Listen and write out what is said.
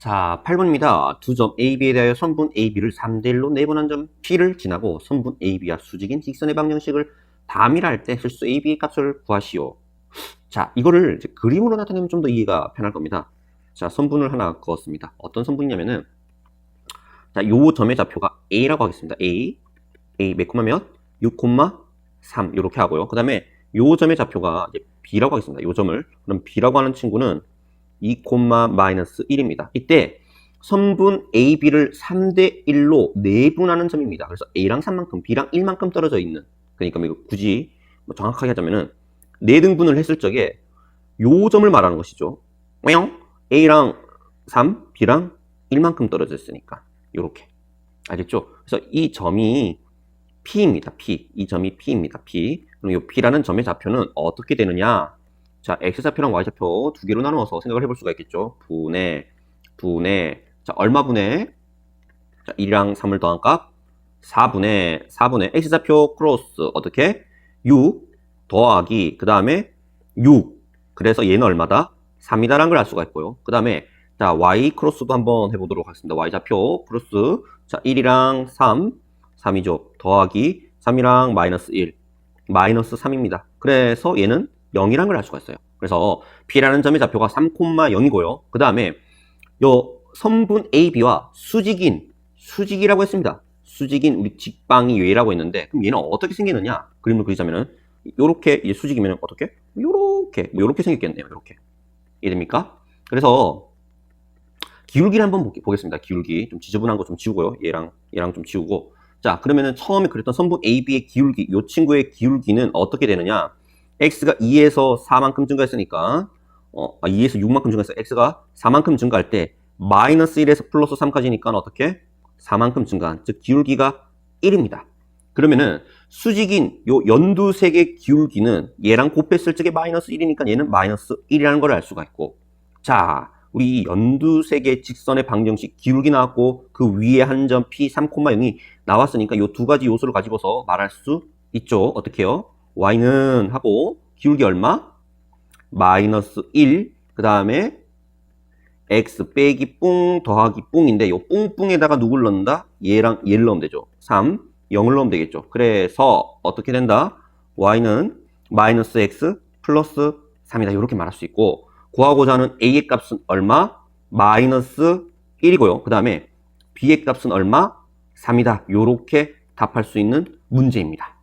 자, 8번입니다. 두 점 AB에 대하여 선분 AB를 3대1로 내분한 점 P를 지나고 선분 AB와 수직인 직선의 방정식을 담이라 때 실수 AB의 값을 구하시오. 자, 이거를 그림으로 나타내면 좀 더 이해가 편할 겁니다. 자, 선분을 하나 그었습니다. 어떤 선분이냐면은 자, 요 점의 좌표가 A라고 하겠습니다. A, A 몇 콤마 몇? 6 콤마 3 이렇게 하고요. 그 다음에 요 점의 좌표가 B라고 하겠습니다. 요 점을 그럼 B라고 하는 친구는 2 콤마 마이너스 1입니다. 이때 선분 AB를 3대 1로 내분하는 점입니다. 그래서 A랑 3만큼, B랑 1만큼 떨어져 있는 그러니까 뭐 이거 굳이 뭐 정확하게 하자면은 네 등분을 했을 적에 요 점을 말하는 것이죠. 왜요? A랑 3, B랑 1만큼 떨어져 있으니까 요렇게 알겠죠? 그래서 이 점이 P입니다. P. 이 점이 P입니다. P. 그럼 이 P라는 점의 좌표는 어떻게 되느냐? 자, X좌표랑 Y좌표 두 개로 나누어서 생각을 해볼 수가 있겠죠. 분의, 분의, 자, 얼마 분의? 자, 1이랑 3을 더한 값? 4분의, 4분의, X좌표 크로스, 어떻게? 6 더하기, 그 다음에 6. 그래서 얘는 얼마다? 3이다라는 걸 알 수가 있고요. 그 다음에, 자, Y 크로스도 한번 해보도록 하겠습니다. Y좌표 크로스. 자, 1이랑 3, 3이죠. 더하기 3이랑 마이너스 1, 마이너스 3입니다. 그래서 얘는 0이라는 걸 알 수가 있어요. 그래서 B라는 점의 좌표가 3,0이고요. 그 다음에 요 선분 AB와 수직인, 수직이라고 했습니다. 수직인 우리 직방이 얘라고 했는데 그럼 얘는 어떻게 생기느냐? 그림을 그리자면은 요렇게 이제 수직이면 어떻게? 요렇게 뭐 요렇게 생겼겠네요. 요렇게 이해됩니까? 그래서 기울기를 한번 보- 보겠습니다. 기울기 좀 지저분한 거 좀 지우고요. 얘랑 얘랑 좀 지우고 자 그러면은 처음에 그랬던 선분 AB의 기울기 요 친구의 기울기는 어떻게 되느냐? X가 2에서 4만큼 증가했으니까 어, 아, 2에서 6만큼 증가해서 x가 4만큼 증가할 때 마이너스 1에서 플러스 3까지니까 어떻게? 4만큼 증가한 즉 기울기가 1입니다. 그러면은 수직인 요 연두색의 기울기는 얘랑 곱했을 적에 마이너스 1이니까 얘는 마이너스 1이라는 걸 알 수가 있고 자 우리 이 연두색의 직선의 방정식 기울기 나왔고 그 위에 한 점 p 3,0이 나왔으니까 요 두 가지 요소를 가지고서 말할 수 있죠. 어떻게 해요? Y는 하고 기울기 얼마? 마이너스 1. 그 다음에 x 빼기 뿡 더하기 뿡인데 요 뿡뿡에다가 누굴 넣는다? 얘랑 얘를 넣으면 되죠. 3, 0을 넣으면 되겠죠. 그래서 어떻게 된다? y는 마이너스 x 플러스 3이다. 이렇게 말할 수 있고 구하고자 하는 a의 값은 얼마? 마이너스 1이고요. 그 다음에 b의 값은 얼마? 3이다. 이렇게 답할 수 있는 문제입니다.